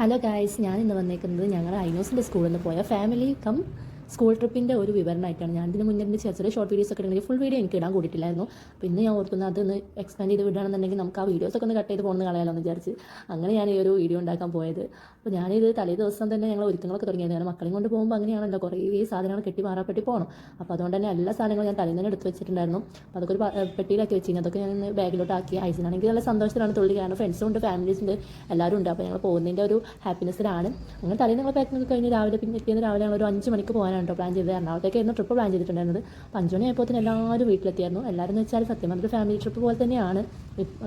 Hello guys ഞാൻ ഇന്ന് വന്നേക്കുന്നത് ഞങ്ങൾ ഐനോസിന്റെ സ്കൂളിൽ നിന്ന് പോയ ഫാമിലി കം സ്കൂൾ ട്രിപ്പിന്റെ ഒരു വിവരണമായിട്ടാണ്. ഞാൻ ഇതിന് മുന്നേ ചെറിയ ചെറിയ ഷോർട്ട് വീഡിയോസ് ഒക്കെ ഉണ്ടെങ്കിൽ ഫുൾ വീഡിയോ എനിക്ക് ഇടാൻ കൂടിയിട്ടില്ലായിരുന്നു. അപ്പോൾ ഇന്ന് ഞാൻ ഓർക്കുന്നത് അതൊന്ന് എക്സ്പാൻഡ് ചെയ്ത് വിടുകയാണെന്നുണ്ടെങ്കിൽ നമുക്ക് ആ വീഡിയോസൊക്കെ ഒന്ന് കട്ട് ചെയ്ത് പോകുന്ന കളയാലോ എന്ന് വിചാരിച്ച്. അങ്ങനെ ഞാൻ ഈ ഒരു വീഡിയോ ഉണ്ടാക്കാൻ പോയത്. അപ്പോൾ ഞാനിത് തലേ ദിവസം തന്നെ ഞങ്ങൾ ഒരുക്കങ്ങളൊക്കെ തുടങ്ങിയത്. ഞാൻ മക്കളെയും കൊണ്ട് പോകുമ്പോൾ അങ്ങനെയാണല്ലോ കുറേ സാധനങ്ങൾ കെട്ടി മാറാപ്പെട്ടി പോകണം അപ്പോൾ അതുകൊണ്ട് തന്നെ എല്ലാ സാധനങ്ങളും ഞാൻ തലേന്ന് എടുത്ത് വെച്ചിട്ടുണ്ടായിരുന്നു. അപ്പോൾ അതൊക്കെ ഒരു പെട്ടിയിലാക്കി വെച്ചിരുന്നു അതൊക്കെ ഞാൻ ബാഗിലോട്ടാക്കി. ബാഗിലോട്ട് ആക്കി നല്ല സന്തോഷത്തിലാണ് തുള്ളി. കാരണം ഫ്രണ്ട്സും ഉണ്ട് ഫാമിലീസ് ഉണ്ട് എല്ലാവരും ഉണ്ട്. അപ്പോൾ ഞങ്ങൾ പോകുന്നതിന്റെ ഒരു ഹാപ്പിനെസ്സിലാണ് അങ്ങനെ തലേന്ന് ഞങ്ങൾ പാക്കിംഗ് കഴിഞ്ഞ് രാവിലെ പിന്നെ എത്തിയെന്ന് രാവിലെ ഞങ്ങൾ ഒരു അഞ്ച് മണിക്ക് പോകാനാണ് പ്ലാൻ ചെയ്തത്. എറണാകുളത്തേക്കായിരുന്നു ട്രിപ്പ് പ്ലാൻ ചെയ്തിട്ടുണ്ടായിരുന്നത്. അപ്പോൾ അഞ്ച് ആയപ്പോൾ തന്നെ എല്ലാവരും വീട്ടിലെത്തിയായിരുന്നു. എല്ലാവരും എന്ന് വെച്ചാൽ സത്യം പറഞ്ഞൊരു ഫാമിലി ട്രിപ്പ് പോലെ തന്നെയാണ്.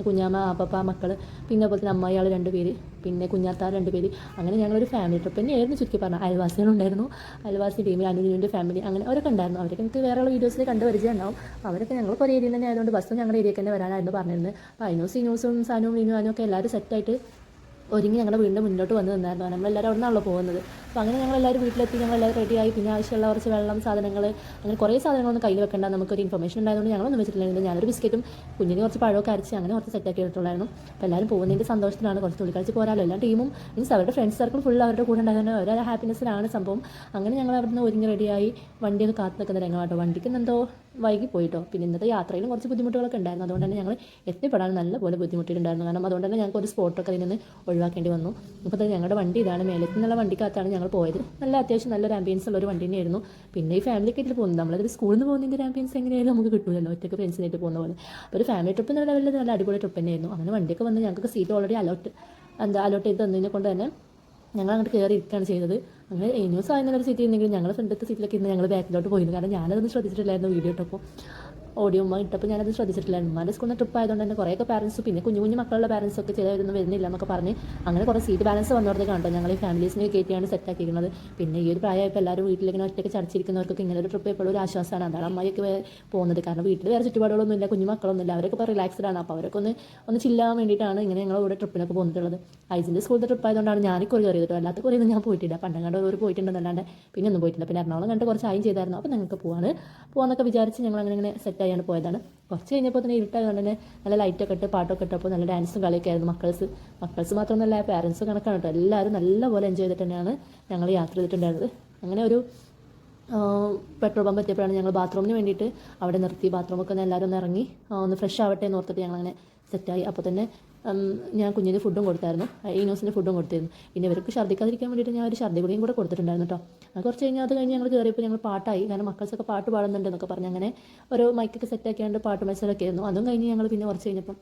കുഞ്ഞാമ്മ അപ്പപ്പ മക്കൾ പിന്നെ അതുപോലെ തന്നെ അമ്മയാൾ രണ്ട് പേര് പിന്നെ കുഞ്ഞാത്താർ രണ്ട് പേര്. അങ്ങനെ ഞങ്ങളൊരു ഫാമിലി ട്രിപ്പ് തന്നെയായിരുന്നു. ചുരുക്കി പറഞ്ഞാൽ അയൽവാസികളുണ്ടായിരുന്നു. അയൽവാസി ടീമിൽ അനുജിന്റെ ഫാമിലി അങ്ങനെ അവരൊക്കെ ഉണ്ടായിരുന്നു. അവരൊക്കെ എനിക്ക് വേറെയുള്ള വീഡിയോസിൽ കണ്ട് പരിചയം ഉണ്ടാവും അവരൊക്കെ ഞങ്ങൾ ഒരേ ഏരിയയിൽ തന്നെ ആയതുകൊണ്ട് ബസ്സും ഞങ്ങളുടെ ഏരിയയിൽ തന്നെ വരാനായിരുന്നു പറഞ്ഞിരുന്നത് അപ്പോൾ അതിനോസ് ഇനോസും സാനും ഇനുവാനും ഒക്കെ എല്ലാവരും സെറ്റായിട്ട് ഒരുങ്ങി ഞങ്ങളുടെ വീടിന്റെ മുന്നോട്ട് വന്ന് നിന്നായിരുന്നു. നമ്മളെല്ലാവരും അവിടെ നിന്നാണല്ലോ പോകുന്നത്. അപ്പോൾ അങ്ങനെ ഞങ്ങളെല്ലാവരും വീട്ടിലെത്തി ഞങ്ങളെല്ലാവരും റെഡിയായി പിന്നെ ആവശ്യമുള്ള കുറച്ച് വെള്ളം സാധനങ്ങൾ അങ്ങനെ കുറേ സാധനങ്ങളൊന്നും കയ്യിൽ വെക്കേണ്ട. നമുക്കൊരു ഇൻഫർമേഷൻ ഉണ്ടായതുകൊണ്ട് ഞങ്ങളൊന്നും വെച്ചിട്ടില്ലായിരുന്നു. ഞാനൊരു ബിസ്ക്കറ്റും കുഞ്ഞിന് കുറച്ച് പഴമൊക്കെ അരച്ച് അങ്ങനെ കുറച്ച് സെറ്റാക്കി എടുത്തുള്ളായിരുന്നു. അപ്പോൾ എല്ലാവരും പോകുന്നതിന്റെ സന്തോഷത്തിലാണ്. കുറച്ച് തുള്ളിക്കളിച്ച് പോരാലോ എല്ലാ ടീമും മീൻസ് അവരുടെ ഫ്രണ്ട്സ് സർക്കിൾ ഫുൾ അവരുടെ കൂടെ ഉണ്ടായിരുന്നു അവരുടെ ഹാപ്പിനെസ്സിലാണ് സംഭവം. അങ്ങനെ ഞങ്ങൾ അവിടുന്ന് ഒരുങ്ങി റെഡിയായി വണ്ടിയൊക്കെ കാത്തു നിൽക്കുന്ന രംഗമാട്ടോ. വണ്ടിക്ക് എന്തോ വൈകി പോയിട്ടോ പിന്നെ ഇന്നത്തെ യാത്രയിലും കുറച്ച് ബുദ്ധിമുട്ടുകളൊക്കെ ഉണ്ടായിരുന്നു. അതുകൊണ്ട് തന്നെ ഞങ്ങൾ എത്തിപ്പെടാൻ നല്ലപോലെ ബുദ്ധിമുട്ടിയിട്ടുണ്ടായിരുന്നു. കാരണം അതുകൊണ്ട് തന്നെ ഞങ്ങൾക്ക് ഒരു സ്പോട്ടൊക്കെ അതിൽ നിന്ന് ഒഴിവാക്കേണ്ടി വന്നു. അപ്പോൾ ഞങ്ങളുടെ വണ്ടി ഇതാണ്. മേലത്തിൽ നിന്നുള്ള വണ്ടിക്കകത്താണ് ഞങ്ങൾ പോയത്. നല്ല അത്യാവശ്യം നല്ലൊരു ആംബിയൻസ് ഉള്ള ഒരു വണ്ടി തന്നെയായിരുന്നു. പിന്നെ ഈ ഫാമിലി ആയിട്ട് പോകുന്നത്. നമ്മളത് സ്കൂളിൽ നിന്ന് പോകുന്നതിന്റെ ഒരു ആംബിയൻസ് എങ്ങനെയായാലും നമുക്ക് കിട്ടില്ലല്ലോ ഒറ്റയ്ക്ക് ഫ്രണ്ട്സിനായിട്ട് പോകുന്ന പോലെ. അപ്പോൾ ഒരു ഫാമിലി ട്രിപ്പ് എന്നുള്ള ലെവലിൽ നല്ല അടിപൊളി ട്രിപ്പ് തന്നെയായിരുന്നു. അങ്ങനെ വണ്ടിയൊക്കെ വന്ന് ഞങ്ങൾക്ക് സീറ്റ് ഓൾറെഡി അലോട്ട് എന്താ അലോട്ട് ചെയ്ത് തന്നതിനെ കൊണ്ട് തന്നെ ഞങ്ങൾ അങ്ങോട്ട് കയറി ഇരിക്കുകയാണ് ചെയ്തത്. അങ്ങനെ ന്യൂസ് ആയിരുന്ന സീറ്റ് ഇരുന്നെങ്കിലും ഞങ്ങൾ ഫ്രണ്ടത്തെ സീറ്റിലൊക്കെ ഇരുന്ന് ഞങ്ങൾ ബാക്കിലോട്ട് പോയിരുന്നു. കാരണം ഞാനതൊന്നും ശ്രദ്ധിച്ചിട്ടില്ലായിരുന്നു വീഡിയോ ഇട്ടപ്പോൾ ഓഡിയോ ഉമ്മ ഇട്ടപ്പോൾ ഞാനത് ശ്രദ്ധിച്ചിട്ടില്ലായിരുന്നു ഉമ്മാന്റെ സ്കൂളിൽ ട്രിപ്പ് ആയതുകൊണ്ട് തന്നെ കുറേയൊക്കെ പാരൻസ് പിന്നെ കുഞ്ഞു കുഞ്ഞു മക്കളുടെ പാരൻസ് ഒക്കെ ചിലവരൊന്നും വരുന്നില്ല എന്നൊക്കെ പറഞ്ഞ് അങ്ങനെ കുറേ സീറ്റ് ബാലൻസ് വന്നോടത്ത് കണ്ടോ? ഞങ്ങൾ ഈ ഫാമിലീസിനെ കയറ്റിയാണ് സെറ്റ് ആക്കിയിരിക്കുന്നത്. പിന്നെ ഈ ഒരു പ്രായമായപ്പോൾ എല്ലാവരും വീട്ടിലിങ്ങനെ ഒറ്റയ്ക്ക് ചടച്ചിരിക്കുന്നവർക്കൊക്കെ ഇങ്ങനെ ഒരു ട്രിപ്പ് എപ്പോഴും ഒരു ആശ്വാസമാണ്. അതാണ് അമ്മയൊക്കെ പോകുന്നത്. കാരണം വീട്ടിൽ വേറെ ചുറ്റുപാടുകളൊന്നും ഇല്ല കുഞ്ഞു മക്കളൊന്നും ഇല്ല അവരൊക്കെ ഇപ്പോൾ റിലാക്സ്ഡ് ആണ്. അപ്പോൾ അവരൊക്കെ ഒന്ന് ഒന്ന് ചില്ലാൻ വേണ്ടിയിട്ടാണ് ഇങ്ങനെ ഞങ്ങൾ ഇവിടെ ട്രിപ്പിനൊക്കെ പോകുന്നിട്ടുള്ളത് ഐസിന്റെ സ്കൂളിൽ ട്രിപ്പ് ആയതുകൊണ്ടാണ് ഞാൻ കുറി കയറിയത്. അല്ലാത്ത കുറേ ഞാൻ പോയിട്ടില്ല. പണ്ടങ്ങാണ്ട് ഒരു പോയിട്ടുണ്ടെന്നല്ലാണ്ട് പിന്നെ ഒന്നും പോയിട്ടില്ല. പിന്നെ എറണാകുളം കണ്ട് കുറച്ച് ആയും ചെയ്തായിരുന്നു. അപ്പോൾ ഞങ്ങൾക്ക് പോവാണ്. പോകാന്നൊക്കെ വിചാരിച്ച് ഞങ്ങൾ അങ്ങനെ ഇങ്ങനെ സെറ്റ് ആയാണ് പോയതാണ്. കുറച്ച് കഴിഞ്ഞപ്പോൾ തന്നെ ഇരുട്ടായതുകൊണ്ട് തന്നെ നല്ല ലൈറ്റൊക്കെ ഇട്ട് പാട്ടൊക്കെ ഇട്ടപ്പോൾ നല്ല ഡാൻസും കളിയൊക്കെ ആയിരുന്നു മക്കൾസ്. മക്കൾസ് മാത്രമല്ല പാരൻസ് കണക്കാണ് കേട്ടോ. എല്ലാവരും നല്ലപോലെ എൻജോയ് ചെയ്തിട്ട് തന്നെയാണ് ഞങ്ങൾ യാത്ര ചെയ്തിട്ടുണ്ടായിരുന്നത്. അങ്ങനെ ഒരു പെട്രോൾ പമ്പ് എത്തിയപ്പോഴാണ് ഞങ്ങൾ ബാത്റൂമിന് വേണ്ടിയിട്ട് അവിടെ നിർത്തി. ബാത്റൂമൊക്കെ ഒന്ന് എല്ലാവരും ഒന്ന് ഇറങ്ങി ഒന്ന് ഫ്രഷ് ആവട്ടെ എന്ന് ഓർത്തിട്ട് ഞങ്ങൾ അങ്ങനെ സെറ്റായി അപ്പോൾ തന്നെ ഞാൻ കുഞ്ഞിന് ഫുഡും കൊടുത്തായിരുന്നു. ഈനോസിന് ഫുഡും കൊടുത്തിരുന്നു. പിന്നെ ഇവർക്ക് ഛർദ്ദിക്കാതിരിക്കാൻ വേണ്ടിയിട്ട് ഞാൻ ഒരു ഛർദ്ദി ഗുളിയും കൂടെ കൊടുത്തിട്ടുണ്ടായിരുന്നു കേട്ടോ. കുറച്ച് കഴിഞ്ഞാൽ അത് കഴിഞ്ഞ് ഞങ്ങൾ കയറിയപ്പോൾ ഞങ്ങൾ പാട്ടായി. കാരണം മക്കൾസൊക്കെ പാട്ട് പാടുന്നുണ്ട് എന്നൊക്കെ പറഞ്ഞ് അങ്ങനെ ഒരു മൈക്കൊക്കെ സെറ്റാക്കിയാണ്ട് പാട്ട് മത്സരമൊക്കെ ആയിരുന്നു. അതും കഴിഞ്ഞ് ഞങ്ങൾ പിന്നെ കുറച്ച് കഴിഞ്ഞപ്പം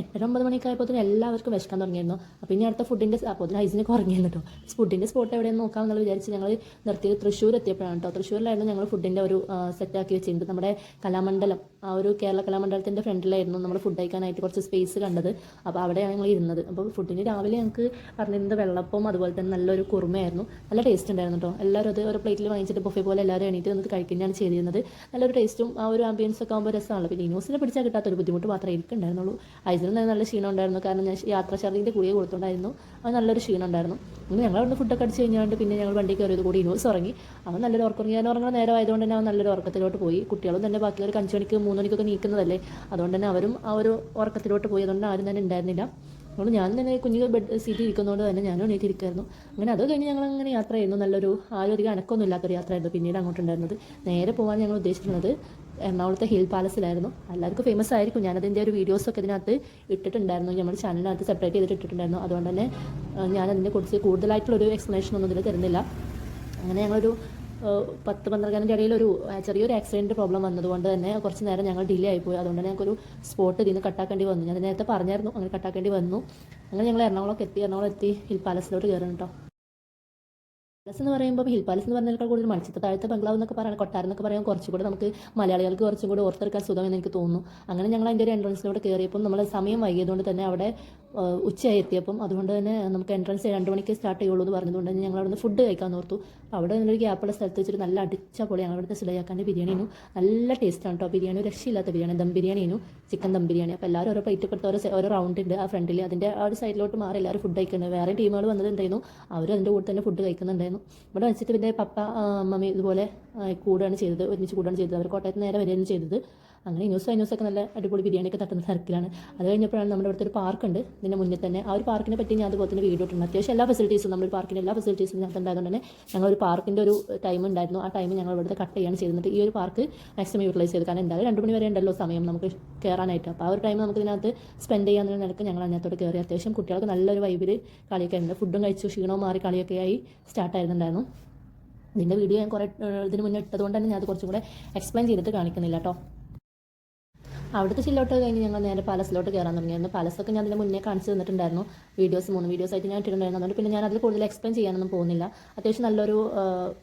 എട്ടര ഒമ്പത് മണിക്കായപ്പോൾ തന്നെ എല്ലാവർക്കും വിശക്കാൻ തുടങ്ങിയിരുന്നു. അപ്പോൾ ഇനി അടുത്ത ഫുഡിന്റെ അപ്പോൾ അതിന് ഐസിനൊക്കെ ഉറങ്ങിയിരുന്നു കേട്ടോ. ഫുഡിന്റെ സ്പോട്ട് എവിടെയെന്ന് നോക്കാമെന്നുള്ള വിചാരിച്ച് ഞങ്ങൾ നിർത്തിയത് തൃശ്ശൂർ എത്തിയപ്പോഴാണ് കേട്ടോ. തൃശ്ശൂരിലായിരുന്നു ഞങ്ങൾ ഫുഡിന്റെ ഒരു സെറ്റാക്കി വെച്ചിട്ടുണ്ട് നമ്മുടെ കലാമണ്ഡലം. ആ ഒരു കേരള കലാമണ്ഡലത്തിന്റെ ഫ്രണ്ടിലായിരുന്നു നമ്മൾ ഫുഡ് കഴിക്കാനായിട്ട് കുറച്ച് സ്പേസ് കണ്ടത്. അപ്പോൾ അവിടെയാണ് ഞങ്ങൾ ഇരുന്നത്. അപ്പോൾ ഫുഡിന് രാവിലെ ഞങ്ങൾക്ക് പറഞ്ഞിരുന്നത് വെള്ളപ്പം അതുപോലെ തന്നെ നല്ലൊരു കുറുമയായിരുന്നു. നല്ല ടേസ്റ്റ് ഉണ്ടായിരുന്നു കേട്ടോ എല്ലാവരും അത് ഒരു പ്ലേറ്റിൽ വാങ്ങിച്ചിട്ട് ബൊഫെ പോലെ എല്ലാവരും എണീറ്റ് വന്നിട്ട് കഴിക്കുന്നതാണ് ചെയ്തിരുന്നത്. നല്ലൊരു ടേസ്റ്റും ആ ഒരു ആംബിയൻസ് ഒക്കെ ആകുമ്പോൾ രസമാണല്ലോ പിന്നെ ന്യൂസിനെ പിടിച്ചാൽ കിട്ടാത്തൊരു ബുദ്ധിമുട്ട് മാത്രമേ എനിക്കുണ്ടായിരുന്നുള്ളൂ ഐസിൽ നല്ല ക്ഷീണം ഉണ്ടായിരുന്നു. കാരണം ഞാൻ യാത്ര ഛർദിന്റെ ഗുളിക കൊടുത്തോണ്ടായിരുന്നു. അത് നല്ലൊരു ക്ഷീണം ഉണ്ടായിരുന്നു. അങ്ങനെ ഞങ്ങൾ അവിടുന്ന് ഫുഡൊക്കെ അടിച്ച് കഴിഞ്ഞാണ്ട് പിന്നെ ഞങ്ങൾ വണ്ടി കയറിയത് കൂടി ന്യൂസ് ഇറങ്ങി. അവൻ നല്ലൊരു ഉറക്കം ഞാൻ ഉറങ്ങുന്ന നേരം ആയതുകൊണ്ട് തന്നെ അവൻ നല്ലൊരു ഉറക്കത്തിലോട്ട് പോയി. കുട്ടികളും തന്നെ ബാക്കിയൊരു അഞ്ച് മണിക്ക് മൂന്ന് മണിക്കൊക്കെ നീക്കുന്നതല്ലേ? അതുകൊണ്ട് തന്നെ അവരും ആ ഒരു ഉറക്കത്തിലോട്ട് പോയി. അതുകൊണ്ട് ആരും തന്നെ ഉണ്ടായിരുന്നില്ല. അതുകൊണ്ട് ഞാൻ തന്നെ കുഞ്ഞു ബെഡ് സീറ്റിൽ ഇരിക്കുന്നതുകൊണ്ട് തന്നെ ഞാനും എണീറ്റിരിക്കുമായിരുന്നു അങ്ങനെ അത് കഴിഞ്ഞ് ഞങ്ങൾ അങ്ങനെ യാത്ര ചെയ്യുന്നു. നല്ലൊരു ആരും അധികം അനക്കൊന്നും ഇല്ലാത്തൊരു യാത്രയായിരുന്നു പിന്നീട് അങ്ങോട്ടുണ്ടായിരുന്നത്. നേരെ പോകാൻ ഞങ്ങൾ ഉദ്ദേശിക്കുന്നത് എറണാകുളത്തെ ഹിൽ പാലസിലായിരുന്നു. എല്ലാവർക്കും ഫേമസ് ആയിരിക്കും. ഞാനതിന്റെ ഒരു വീഡിയോസൊക്കെ ഇതിനകത്ത് ഇട്ടിട്ടുണ്ടായിരുന്നു. നമ്മുടെ ചാനലിനകത്ത് സെപ്പറേറ്റ് ചെയ്തിട്ട് ഇട്ടിട്ടുണ്ടായിരുന്നു. അതുകൊണ്ട് തന്നെ ഞാനതിനെ കുറിച്ച് കൂടുതലായിട്ടുള്ളൊരു എക്സ്പ്ലനേഷൻ ഒന്നും ഇതിൽ തരുന്നില്ല. അങ്ങനെ ഞങ്ങളൊരു പത്ത് പന്ത്രണ്ടിന്റെ ഇടയിൽ ഒരു ചെറിയൊരു ആക്സിഡന്റ് പ്രോബ്ലം വന്നതുകൊണ്ട് തന്നെ കുറച്ച് നേരം ഞങ്ങൾ ഡിലേ ആയിപ്പോയി. അതുകൊണ്ട് തന്നെ ഞങ്ങൾക്കൊരു സ്പോട്ട് ഇതിൽ നിന്ന് കട്ടാക്കേണ്ടി വന്നു. ഞാൻ നേരത്തെ പറഞ്ഞായിരുന്നു അങ്ങനെ കട്ടാക്കേണ്ടി വന്നു. അങ്ങനെ ഞങ്ങൾ എറണാകുളമൊക്കെ എത്തി. എറണാകുളം എത്തി. ഹിൽ പാലസിലോട്ട് കയറണം കേട്ടോ പാലസ് എന്ന് പറയുമ്പോൾ ഹിൽ പാലസ് എന്ന് പറഞ്ഞാൽ കൂടുതൽ മത്സ്യത്തെ താഴത്തെ ബംഗ്ലാവ് എന്നൊക്കെ പറയുന്നത് കൊട്ടാരം എന്നൊക്കെ പറയാൻ കുറച്ചും കൂടെ നമുക്ക് മലയാളികൾക്ക് കുറച്ചും കൂടെ ഓർത്തെടുക്കാൻ സുഖമെന്ന് എനിക്ക് തോന്നുന്നു. അങ്ങനെ ഞങ്ങൾ അതിന്റെ ഒരു എൻട്രൻസിലോട്ട് കയറിയപ്പോൾ നമ്മൾ സമയം വൈകിയതുകൊണ്ട് തന്നെ അവിടെ ഉച്ചയായി എത്തിയപ്പം അതുകൊണ്ട് തന്നെ നമുക്ക് എൻട്രൻസ് രണ്ട് മണിക്ക് സ്റ്റാർട്ട് ചെയ്യുള്ളൂ എന്ന് പറഞ്ഞതുകൊണ്ട് തന്നെ ഞങ്ങൾ അവിടുന്ന് ഫുഡ് കഴിക്കാൻ ഓർത്തു. അവിടെ നിന്നൊരു ഗ്യാപ്പുള്ള സ്ഥലത്ത് വെച്ചിട്ട് നല്ല അടിച്ച പൊളിയാണ്. അവിടുത്തെ സിലയാക്കാന്റെ ബിരിയാണി ആയിരുന്നു നല്ല ടേസ്റ്റാണ് കേട്ടോ ബിരിയാണി ഒരു രക്ഷയില്ലാത്ത ബിരിയാണി. ദം ബിരിയാണി ആയിരുന്നു ചിക്കൻ ദം ബിരിയാണി. അപ്പോൾ എല്ലാവരും ഓരോ പ്ലേറ്റ് കൊടുത്ത് ഓരോ ഓരോ റൗണ്ട് ഉണ്ട് ആ ഫ്രണ്ടിൽ അതിന്റെ ആ ഒരു സൈഡിലോട്ട് മാറി എല്ലാവരും ഫുഡ് കഴിക്കുന്നുണ്ട്. വേറെ ടീമുകൾ വന്നിട്ടുണ്ടായിരുന്നു അവരും അതിന്റെ കൂടെ തന്നെ ഫുഡ് കഴിക്കുന്നുണ്ടായിരുന്നു. ഇവിടെ വെച്ചിട്ട് പിന്നെ പപ്പ മമ്മി ഇതുപോലെ കൂടുകയാണ് ചെയ്തത്. ഒരുമിച്ച് കൂടുകയാണ് ചെയ്തത്. അവർ കോട്ടയത്ത് നേരെ വരികയാണ് ചെയ്തത്. അങ്ങനെ ന്യൂസ് ന്യൂസൊക്കെ നല്ല അടിപൊളി ബിരിയാണിയൊക്കെ തട്ടുന്ന തിരക്കിലാണ്. അത് കഴിഞ്ഞപ്പോഴാണ് നമ്മുടെ അടുത്തൊരു പാർക്കുണ്ട് ഇതിന്റെ മുന്നിൽ തന്നെ. ആ ഒരു പാർക്കിനെ പറ്റി ഞാൻ അതുപോലെ തന്നെ വീഡിയോ ഇട്ടുണ്ട് അത്യാവശ്യം എല്ലാ ഫെസിലിറ്റീസും നമ്മുടെ പാർക്കിന്റെ എല്ലാ ഫെസിലിറ്റീസും ഞാൻ ഉണ്ടായതുകൊണ്ട് തന്നെ ഞങ്ങൾ ഒരു പാർക്കിന്റെ ഒരു ടൈം ഉണ്ടായിരുന്നു. ആ ടൈം ഞങ്ങൾ ഇവിടുത്തെ കട്ട് ചെയ്യാൻ ചെയ്തിട്ട് ഈ ഒരു പാർക്ക് മാക്സിമം യൂട്ടിലൈസ് ചെയ്ത് കാരണം എന്തായാലും രണ്ട് മണി വരെ ഉണ്ടല്ലോ സമയം നമുക്ക് കയറാനായിട്ട് അപ്പോൾ ആ ഒരു ടൈം നമുക്ക് ഇതിനകത്ത് സ്പെൻഡ് ചെയ്യാൻ നിലയ്ക്ക് ഞങ്ങൾ അതിനകത്തോട്ട് കയറി അത്യാവശ്യം കുട്ടികൾക്ക് നല്ലൊരു വൈബിൽ കളിയൊക്കെ ഉണ്ട് ഫുഡും കഴിച്ചു ക്ഷീണവും മാറി കളിയൊക്കെ ആയി സ്റ്റാർട്ട് ആയിരുന്നുണ്ടായിരുന്നു. ഇതിന്റെ വീഡിയോ ഞാൻ കുറേ ഇതിന് മുന്നേ ഇട്ടതുകൊണ്ട് തന്നെ ഞാൻ അത് കുറച്ചും കൂടെ എക്സ്പ്ലെയിൻ ചെയ്തിട്ട് കാണിക്കുന്നില്ല കേട്ടോ. അവിടുത്തെ ചില്ലോട്ട് കഴിഞ്ഞ് ഞങ്ങൾ നേരെ പാലസിലോട്ട് കയറാൻ തുടങ്ങിയായിരുന്നു പാലസൊക്കെ ഞാൻ അതിന് മുന്നേ കാണിച്ചു തന്നിട്ടുണ്ടായിരുന്നു. വീഡിയോസ് മൂന്ന് വീഡിയോസ് ആയിട്ട് ഞാൻ ഇട്ടിട്ടുണ്ടായിരുന്നു. അതുകൊണ്ട് പിന്നെ ഞാൻ അതിൽ കൂടുതൽ എക്സ്പ്ലെയിൻ ചെയ്യാനൊന്നും പോകുന്നില്ല. അത്യാവശ്യം നല്ലൊരു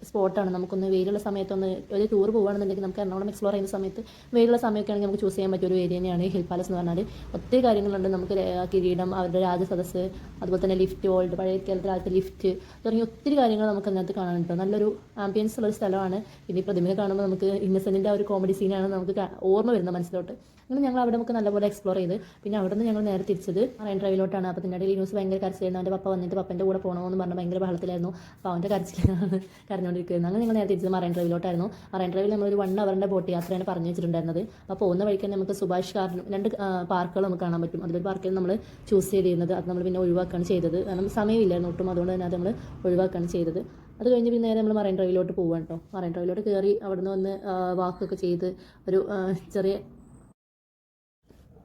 സ്പോട്ടാണ് നമുക്കൊന്ന് വെയിലുള്ള സമയത്തൊന്ന് ഒരു ടൂർ പോകുകയാണെന്നുണ്ടെങ്കിൽ നമുക്ക് എറണാകുളം എക്സ്പ്ലോർ ചെയ്യുന്ന സമയത്ത് വെയിലുള്ള സമയമൊക്കെ ആണെങ്കിൽ നമുക്ക് ചൂസ് ചെയ്യാൻ പറ്റിയ ഒരു ഏരിയ തന്നെയാണ് ഹിൽ പാലസ് എന്ന് പറഞ്ഞാൽ ഒത്തിരി കാര്യങ്ങളുണ്ട്. നമുക്ക് കിരീടം അവരുടെ രാജസദസ്സ് അതുപോലെ തന്നെ ലിഫ്റ്റ് ഓൾഡ് പഴയ കേരളത്തിലെ ആദ്യത്തെ ലിഫ്റ്റ് തുടങ്ങിയ ഒത്തിരി കാര്യങ്ങൾ നമുക്ക് അതിനകത്ത് കാണാനുണ്ട്. നല്ലൊരു ആംബിയൻസ് ഉള്ള ഒരു സ്ഥലമാണ്. ഇനി പ്രതിമയെ കാണുമ്പോൾ നമുക്ക് ഇന്നസെന്റിന്റെ ആ ഒരു കോമഡി സീനാണ് നമുക്ക് ഓർമ്മ വരുന്നത് മനസ്സിലോട്ട്. അങ്ങനെ ഞങ്ങൾ അവിടെ നമുക്ക് നല്ലപോലെ എക്സ്പ്ലോർ ചെയ്ത്. പിന്നെ അവിടെ നിന്ന് ഞങ്ങൾ നേരെ തിരിച്ചത് മറൈൻ ഡ്രൈവിലോട്ടാണ് അപ്പോൾ ഇതിന്റെ ന്യൂസ് ഭയങ്കര കരച്ചിലായിരുന്നു. അവന്റെ പപ്പ വന്നിട്ട് പപ്പന്റെ കൂടെ പോകണമെന്ന് പറഞ്ഞാൽ ഭയങ്കര ബഹളത്തിലായിരുന്നു. അപ്പോൾ അവന്റെ കരച്ചിലാണ് കരഞ്ഞുകൊണ്ടിരിക്കുന്നത് അങ്ങനെ ഞങ്ങൾ നേരെ തിരിച്ചത് മറൈൻ ഡ്രൈവിലോട്ടായിരുന്നു മറൈൻ ഡ്രൈവിൽ നമ്മളൊരു വൺ അവറിന്റെ ബോട്ട് യാത്രയാണ് പറഞ്ഞു വെച്ചിട്ടുണ്ടായിരുന്നത്. അപ്പോൾ പോകുന്ന വഴിക്ക് തന്നെ നമുക്ക് സുഭാഷ് ഗാർഡൻ രണ്ട് പാർക്കുകൾ നമുക്ക് കാണാൻ പറ്റും. അതിലൊരു പാർക്കിൽ നമ്മൾ ചൂസ് ചെയ്തിരുന്നത്. അത് നമ്മൾ പിന്നെ ഒഴിവാക്കുകയാണ് ചെയ്തത്. കാരണം സമയമില്ലായിരുന്നു ഒട്ടും. അതുകൊണ്ട് തന്നെ അത് നമ്മൾ ഒഴിവാക്കുകയാണ് ചെയ്തത്. അത് കഴിഞ്ഞ് പിന്നെ നേരെ നമ്മൾ മറൈൻ ഡ്രൈവിലോട്ട് പോവാണ് കേട്ടോ. മറൈൻ ഡ്രൈവിലോട്ട് കയറി അവിടെ നിന്ന് വന്ന് വാക്കൊക്കെ ചെയ്ത് ഒരു ചെറിയ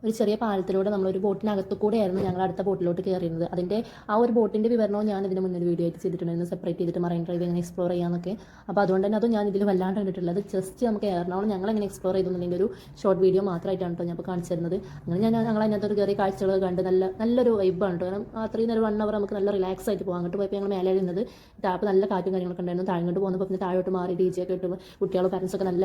ഒരു ചെറിയ പാലത്തിലൂടെ നമ്മളൊരു ബോട്ടിനകത്തു കൂടെയായിരുന്നു ഞങ്ങൾ അടുത്ത ബോട്ടിലോട്ട് കയറിയിരുന്നത്. അതിന്റെ ആ ഒരു ബോട്ടിന്റെ വിവരണവും ഞാൻ ഇതിന് മുന്നേ ഒരു വീഡിയോ ആയിട്ട് ചെയ്തിട്ടുണ്ടായിരുന്നു സെപ്പറേറ്റ് ചെയ്തിട്ട് മറൈൻ ഡ്രൈവ് എങ്ങനെ എക്സ്പ്ലോർ ചെയ്യാമെന്നൊക്കെ അപ്പോൾ അതുകൊണ്ട് തന്നെ അതും ഞാൻ ഇതിൽ വല്ലാണ്ട് കണ്ടിട്ടുള്ളത്. ജസ്റ്റ് നമുക്ക് എറണാകുളം ഞങ്ങൾ എങ്ങനെ എക്സ്പ്ലോർ ചെയ്തെന്നുണ്ടെങ്കിൽ ഒരു ഷോർട്ട് വീഡിയോ മാത്രമായിട്ടാണ് കേട്ടോ ഞാൻ ഇപ്പോൾ കാണിച്ചിരുന്നത് അങ്ങനെ ഞാൻ ഞങ്ങൾ അതിനകത്തൊരു കയറി കാഴ്ചകൾ കണ്ട് നല്ല നല്ലൊരു വൈബാണ് കേട്ടോ. കാരണം അത്രയും നേരം വൺ അവർ നമുക്ക് നല്ല റിലാക്സ് ആയിട്ട് പോകാം അങ്ങോട്ട് പോയപ്പോൾ ഞങ്ങൾ മേലെ ഇരുന്നത്. അപ്പോൾ നല്ല കാറ്റും കാര്യങ്ങളൊക്കെ ഉണ്ടായിരുന്നു. താഴോട്ട് പോകുന്നപ്പോൾ പിന്നെ താഴോട്ട് മാറി ഡി ജെ ഒക്കെ ഇട്ട് കുട്ടികളും പാരൻസൊക്കെ നല്ല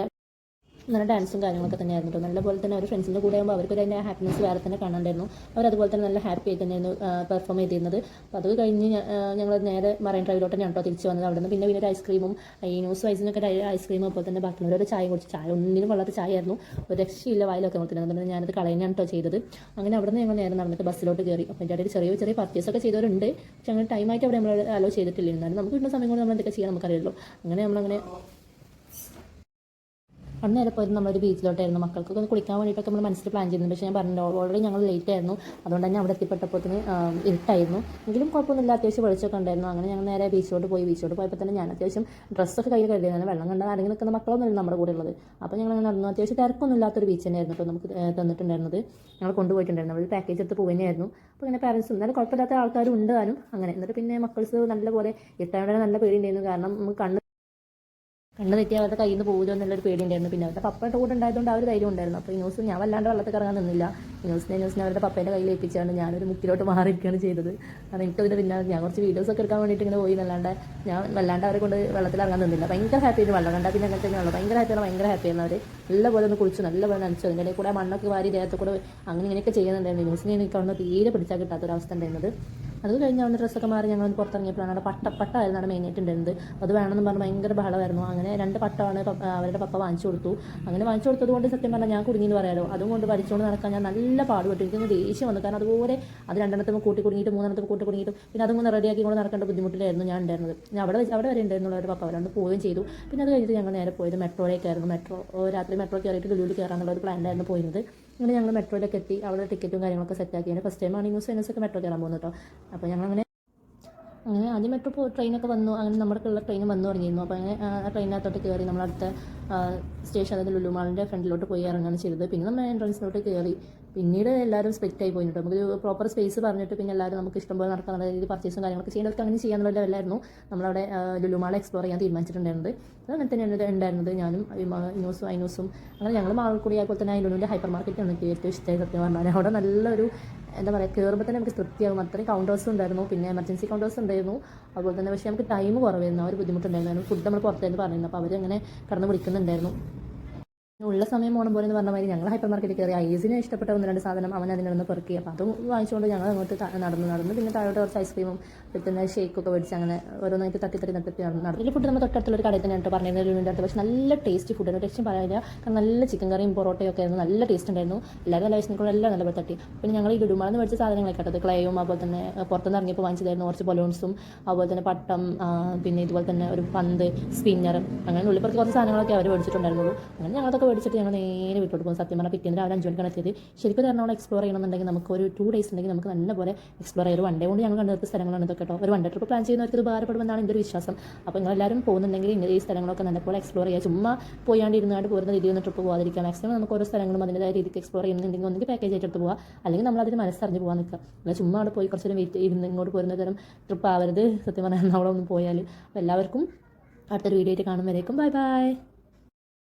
നല്ല ഡാൻസും കാര്യങ്ങളൊക്കെ തന്നെ ആയിരുന്നു കേട്ടോ നല്ല പോലെ തന്നെ അവർ ഫ്രണ്ട്സിന്റെ കൂടെ ആകുമ്പോൾ അവർക്ക് അതിന്റെ ഹാപ്പിനെസ് വേറെ തന്നെ കാണാണ്ടായിരുന്നു. അവർ അതുപോലെ തന്നെ നല്ല ഹാപ്പി ആയി തന്നെയായിരുന്നു പെർഫോം ചെയ്തിരുന്നത്. അപ്പോൾ അത് കഴിഞ്ഞ് ഞങ്ങൾ നേരെ മറൈൻ ഡ്രൈവിലോട്ട് ഞാൻ കേട്ടോ തിരിച്ച് വന്നത്. അവിടെ നിന്ന് പിന്നെ പിന്നെ ഒരു ഐസ്ക്രീമും ഈ ന്യൂസ് വൈസിനൊക്കെ ഐസ്ക്രീമും അപ്പോൾ തന്നെ ബാക്കിയുള്ളവരൊരു ചായ കുടിച്ച്. ചായ ഒന്നിനും കൊള്ളാത്ത ചായ ആയിരുന്നു ഒരു രക്ഷയില്ല വായിലൊക്കെ നോക്കുന്നത് അതുകൊണ്ട് ഞാനത് കളയാനാണ് കേട്ടോ ചെയ്തത്. അങ്ങനെ അവിടെ നിന്ന് ഞങ്ങൾ നേരെ നടന്നിട്ട് ബസ്സിലോട്ട് കയറി അപ്പോൾ എന്റെ ഇടയിൽ ചെറിയ ചെറിയ പർച്ചേസ് ഒക്കെ ചെയ്തവരുണ്ട്. പക്ഷേ അങ്ങനെ ടൈമായിട്ട് അവിടെ നമ്മൾ അലോ ചെയ്തിട്ടില്ല. എന്നാലും നമുക്ക് കിട്ടുന്ന സമയം കൊണ്ട് നമ്മൾ എന്തൊക്കെ ചെയ്യാൻ നമുക്കറിയാമല്ലോ അങ്ങനെ നമ്മളങ്ങനെ അന്ന് നേരെ പോയത് നമ്മളൊരു ബീച്ചിലോട്ടായിരുന്നു. മക്കൾക്കൊക്കെ ഒന്ന് കുളിക്കാൻ വേണ്ടിയിട്ടൊക്കെ നമ്മൾ മനസ്സിൽ പ്ലാൻ ചെയ്തിരുന്നു. പക്ഷേ ഞാൻ പറഞ്ഞു ഓൾറെഡി ഞങ്ങൾ ലേറ്റ് ആയിരുന്നു. അതുകൊണ്ട് തന്നെ അവിടെ എത്തിപ്പെട്ടപ്പോഴത്തേന് ഇരുട്ടായിരുന്നു. എങ്കിലും കുഴപ്പമൊന്നുമില്ല. അത്യാവശ്യം വെളിച്ചമൊക്കെ ഉണ്ടായിരുന്നു. അങ്ങനെ ഞങ്ങൾ നേരെ ബീച്ചിലോട്ട് പോയി. ബീച്ചിലോട്ട് പോയപ്പോൾ തന്നെ ഞാൻ അത്യാവശ്യം ഡ്രസ്സൊക്കെ കയ്യിൽ കരുതിയിരുന്നു വെള്ളം കണ്ടാൽ ആരെങ്കിലും നിൽക്കുന്ന മക്കളൊന്നുമില്ല നമ്മുടെ കൂടെ ഉള്ളത്. അപ്പോൾ ഞങ്ങൾ അങ്ങനെ നടന്നു. അത്യാവശ്യം തിരക്കൊന്നും ഇല്ലാത്തൊരു ബീച്ച് തന്നെയായിരുന്നു അപ്പോൾ നമുക്ക് തന്നിട്ടുണ്ടായിരുന്നത്. ഞങ്ങൾ കൊണ്ടുപോയിട്ടുണ്ടായിരുന്നു. നമ്മൾ പാക്കേജ് എടുത്ത് പോവുകയായിരുന്നു. അപ്പോൾ ഇങ്ങനെ പാരൻസും എന്നാലും കുഴപ്പമില്ലാത്ത ആൾക്കാരും ഉണ്ട് താനും. അങ്ങനെ. എന്നിട്ട് പിന്നെ മക്കൾസ് നല്ലപോലെ ഇട്ടാണ്ട് നല്ല പേടിയുണ്ടായിരുന്നു. കാരണം നമുക്ക് കണ്ണ് കണ്ണ് തെറ്റി അവരുടെ കയ്യിൽ നിന്ന് പോകുമോ എന്നുള്ളൊരു പേടിയുണ്ടായിരുന്നു. പിന്നെ അവരുടെ പപ്പയുടെ കൂടെ ഉണ്ടായതുകൊണ്ട് ഒരു ധൈര്യം ഉണ്ടായിരുന്നു. അപ്പോൾ ന്യൂസ് ഞാൻ വല്ലാണ്ട് വെള്ളത്തിൽ കറങ്ങാൻ നിന്നില്ല. ന്യൂസിനെ ന്യൂസിനെ അവരുടെ പപ്പേന്റെ കയ്യിൽ ഏൽപ്പിച്ചാണ് ഞാനൊരു മുക്കിലോട്ട് മാറിയിരിക്കുകയാണ് ചെയ്തത്. കാരണം എനിക്കതിന്റെ പിന്നെ ഞാൻ കുറച്ച് വീഡിയോസ് ഒക്കെ എടുക്കാൻ വേണ്ടിയിട്ട് ഇങ്ങനെ പോയി എന്നല്ലാണ്ട് ഞാൻ വല്ലാണ്ട് അവരെ കൊണ്ട് വെള്ളത്തിൽ ഇറങ്ങാൻ നിന്നില്ല. ഭയങ്കര ഹാപ്പി ആയിരുന്നു വെള്ളം. കണ്ടാൽ പിന്നെ അങ്ങനെ തന്നെയുള്ളൂ ഭയങ്കര ഹാപ്പിയാണ് ഭയങ്കര ഹാപ്പിയാണ് അവർ നല്ലപോലെ ഒന്ന് കുളിച്ചു നല്ലപോലെ നനച്ചു. അതിന്റെ കൂടെ മണ്ണൊക്കെ വാരി ദേഹത്ത് കൂടെ അങ്ങനെ ഇങ്ങനെയൊക്കെ ചെയ്യുന്നുണ്ടായിരുന്നു. ന്യൂസിനെ എനിക്ക് അവിടെ തീരെ പിടിച്ചാൽ കിട്ടാത്തൊരവസ്ഥ ഉണ്ടായിരുന്നത്. അത് കഴിഞ്ഞ് അവന്റെ ഡ്രസ്സൊക്കെ മാറി ഞങ്ങൾ പുറത്തിറങ്ങിയപ്പോഴാണ് അവിടെ പട്ട പട്ടമായിരുന്നു അവിടെ മെയിനായിട്ട് ഉണ്ടായിരുന്നത് അത് വേണമെന്ന് പറഞ്ഞ് ഭയങ്കര ബഹളമായിരുന്നു. അങ്ങനെ രണ്ട് പട്ടമാണ് അവരുടെ പപ്പ വാങ്ങിച്ചു കൊടുത്തു. അങ്ങനെ വാങ്ങിച്ചു കൊടുത്തത് കൊണ്ട് സത്യം പറഞ്ഞാൽ ഞാൻ കുടുങ്ങിയെന്ന് പറയാലോ. അതുകൊണ്ട് വലിച്ചുകൊണ്ട് നടക്കാൻ ഞാൻ നല്ല പാടുപെട്ടു. എനിക്കൊന്ന് ദേഷ്യം വന്നു. കാരണം അതുപോലെ അത് രണ്ടെണ്ണത്തും കൂട്ടി കുടുങ്ങിയിട്ട് മൂന്നെണ്ണത്തും കൂട്ടി കുടുങ്ങിയിട്ടും പിന്നെ അതും റെഡിയാക്കി കൊണ്ട് നടക്കേണ്ട ബുദ്ധിമുട്ടിലായിരുന്നു ഞാൻ ഉണ്ടായിരുന്നത്. ഞാൻ അവിടെ അവിടെ വരെ ഉണ്ടായിരുന്നുള്ള അവരുടെ പപ്പ. അവരോട് പോവുകയും ചെയ്തു. പിന്നെ അത് കഴിഞ്ഞിട്ട് ഞങ്ങൾ നേരെ പോയത് മെട്രോയിലേക്കായിരുന്നു മെട്രോ രാത്രി മെട്രോ കയറിയിട്ട് ലുലുവിൽ കയറാനുള്ള ഒരു പ്ലാനിലായിരുന്നു പോയിരുന്നത്. അങ്ങനെ ഞങ്ങൾ മെട്രോയിലൊക്കെ എത്തി. അവിടെ ടിക്കറ്റും കാര്യങ്ങളൊക്കെ സെറ്റ് ആക്കി. ഫസ്റ്റ് ടൈമാണ് ന്യൂസ് ഒക്കെ മെട്രോ കയറാൻ പോകുന്നത് കേട്ടോ അപ്പോൾ ഞങ്ങൾ അങ്ങനെ അങ്ങനെ ആദ്യം മെട്രോ പോ ട്രെയിനൊക്കെ വന്നു. അങ്ങനെ നമ്മുടെ ഉള്ള ട്രെയിൻ വന്നു തുടങ്ങിയിരുന്നു. അപ്പോൾ അങ്ങനെ ആ ട്രെയിനകത്തോട്ട് കയറി നമ്മളടുത്ത സ്റ്റേഷൻ അതായത് ലുലുമാളിന്റെ ഫ്രണ്ടിലോട്ട് പോയി ഇറങ്ങുകയാണ് ചെയ്തത്. പിന്നെ നമ്മൾ എൻട്രൻസിലോട്ട് കയറി പിന്നീട് എല്ലാവരും സ്പ്ലിറ്റ് ആയി പോയിട്ട് നമുക്ക് പ്രോപ്പർ സ്പേസ് പറഞ്ഞിട്ട് പിന്നെ എല്ലാവരും നമുക്ക് ഇഷ്ടംപോലെ നടക്കാൻ രീതിയിൽ പർച്ചേസും കാര്യങ്ങളൊക്കെ ചെയ്യുന്നതൊക്കെ അങ്ങനെ ചെയ്യാന്നുള്ള ലെവലായിരുന്നു നമ്മളവിടെ ലുലുമാൾ എക്സ്പ്ലോർ ചെയ്യാൻ തീരുമാനിച്ചിട്ടുണ്ടായിരുന്നത്. അത് അങ്ങനെ തന്നെയാണ് ഉണ്ടായിരുന്നത്. ഞാനും ഇനോസും ഐനോസും അങ്ങനെ ഞങ്ങൾ മാൾ കൂടി അതുപോലെ തന്നെ ലുലുവിന്റെ ഹൈപ്പർ മാർക്കറ്റാണ് എനിക്ക് ഏറ്റവും ഇഷ്ടമായി സത്യം പറഞ്ഞാൽ. അവിടെ നല്ലൊരു എന്താ പറയുക കയറുമ്പോൾ തന്നെ നമുക്ക് തൃപ്തിയാകും. അത്രയും കൗണ്ടേഴ്സ് ഉണ്ടായിരുന്നു. പിന്നെ എമർജൻസി കൗണ്ടേഴ്സ് ഉണ്ടായിരുന്നു. അതുപോലെ തന്നെ പക്ഷേ നമുക്ക് ടൈം കുറവായിരുന്നു. ആ ഒരു ബുദ്ധിമുട്ടുണ്ടായിരുന്നു. ഫുഡ് നമ്മൾ പുറത്തായിരുന്നു പറഞ്ഞിരുന്നു. അപ്പോൾ അവരങ്ങനെ കടന്ന് വിളിക്കുന്നുണ്ടായിരുന്നു. ഉള്ള സമയം ഓണം പോലെ എന്ന് പറഞ്ഞ മാതിരി ഞങ്ങൾ ഹൈപ്പർ മാർക്കറ്റിൽ കയറി ഐസിന് ഇഷ്ടപ്പെട്ട ഒന്ന് രണ്ട് സാധനം അവൻ അതിന്റെ നിന്ന് പെറുക്കി അപ്പോൾ അതും വാങ്ങിച്ചുകൊണ്ട് ഞങ്ങൾ അങ്ങോട്ട് നടന്ന് നടന്നു പിന്നെ താഴോട്ട് കുറച്ച് ഐസ്ക്രീമും പിന്നെ ഷേക്കൊക്കെ മേടിച്ച് അങ്ങനെ ഓരോന്നായിട്ട് തട്ടി തട്ടി തട്ടി നടന്നു നടന്നു. ഫുഡ് നമ്മൾ തൊട്ടടുത്തുള്ള ഒരു കടയിൽ തന്നെ കേട്ടോ പറഞ്ഞിരുന്നത് ലുലുവിന്റെ അടുത്ത്. പക്ഷേ നല്ല ടേസ്റ്റ് ഫുഡ് ടേസ്റ്റും പറയാനില്ല കാരണം നല്ല ചിക്കൻ കറിയും പൊറോട്ടയും ഒക്കെ ആയിരുന്നു. നല്ല ടേസ്റ്റ് ഉണ്ടായിരുന്നു. എല്ലാവരും നല്ല വിശന്നിക്കൂടെ എല്ലാം നല്ല തട്ടി. പിന്നെ ഞങ്ങൾ ഈ ലുടുമാളെന്ന് മേടിച്ച സാധനങ്ങളൊക്കെ കേട്ടത് ക്ലേയും അതുപോലെ തന്നെ പുറത്തുനിന്ന് ഇറങ്ങിയപ്പോൾ വാങ്ങിച്ചതായിരുന്നു കുറച്ച് ബലൂൺസും അതുപോലെ തന്നെ പട്ടം പിന്നെ ഇതുപോലെ തന്നെ ഒരു പന്ത് സ്പിന്നർ അങ്ങനെ ഉള്ളിപ്പുറത്ത് കുറച്ച് സാധനങ്ങളൊക്കെ അവർ മേടിച്ചിട്ടുണ്ടായിരുന്നുള്ളൂ. അങ്ങനെ ഞങ്ങളതൊക്കെ മേടിച്ചിട്ട് ഞങ്ങൾ നേരെ വീട്ടിലോട്ട് പോകും. സത്യം പറഞ്ഞാൽ പിറ്റേന്ന് രാവിലെ അഞ്ച് മണിക്കാണ് എത്തിയത്. ശരിക്കും എറണാകുളം എക്സ്പ്ലോർ ചെയ്യണമെന്നുണ്ടെങ്കിൽ നമുക്ക് ഒരു ടു ഡേയ്സ് ഉണ്ടെങ്കിൽ നമുക്ക് നല്ലപോലെ എക്സ്പ്ലോർ ചെയ്ത് വൺ ഡേ കൊണ്ട് ഞങ്ങൾ കണ്ടെടുത്ത സ്ഥലങ്ങളാണ് ഇതൊക്കെ കേട്ടോ. ഒരു വൺ ഡേ ട്രിപ്പ് പ്ലാൻ ചെയ്യുന്നവർക്ക് ഇത് ഉപകാരപ്പെടുമെന്നാണ് എന്റെ ഒരു വിശ്വാസം. അപ്പോൾ നിങ്ങളെല്ലാവരും പോകുന്നുണ്ടെങ്കിൽ ഇങ്ങനെ ഈ സ്ഥലങ്ങളൊക്കെ നല്ലപോലെ എക്സ്പ്ലോർ ചെയ്യുക ചുമ്മാ പോയാണ്ട് ഇരുന്നാണ്ട് പോരുന്ന രീതിയിൽ ട്രിപ്പ് പോകാതിരിക്കുക മാക്സിമം നമുക്ക് ഓരോ സ്ഥലങ്ങളും അതിന്റെതായ രീതിക്ക് എക്സ്പ്ലോർ ചെയ്യുന്നുണ്ടെങ്കിൽ ഒന്നെങ്കിൽ പാക്കേജ് ആയിട്ട് പോവുക അല്ലെങ്കിൽ നമ്മൾ അതിന് മനസ്സറിഞ്ഞ് പോകാൻ നിൽക്കുക. അല്ല ചുമ്മാ അവിടെ പോയി കുറച്ച് നേരം വെയിറ്റ് ഇരുന്ന് ഇങ്ങോട്ട് പോരുന്ന തരം ട്രിപ്പ് ആവരുത്. സത്യം പറഞ്ഞാൽ നമ്മളൊന്നും പോയാൽ അപ്പോൾ എല്ലാവർക്കും അടുത്തൊരു വീഡിയോ ആയിട്ട് കാണുമ്പോഴേക്കും ബൈ ബൈ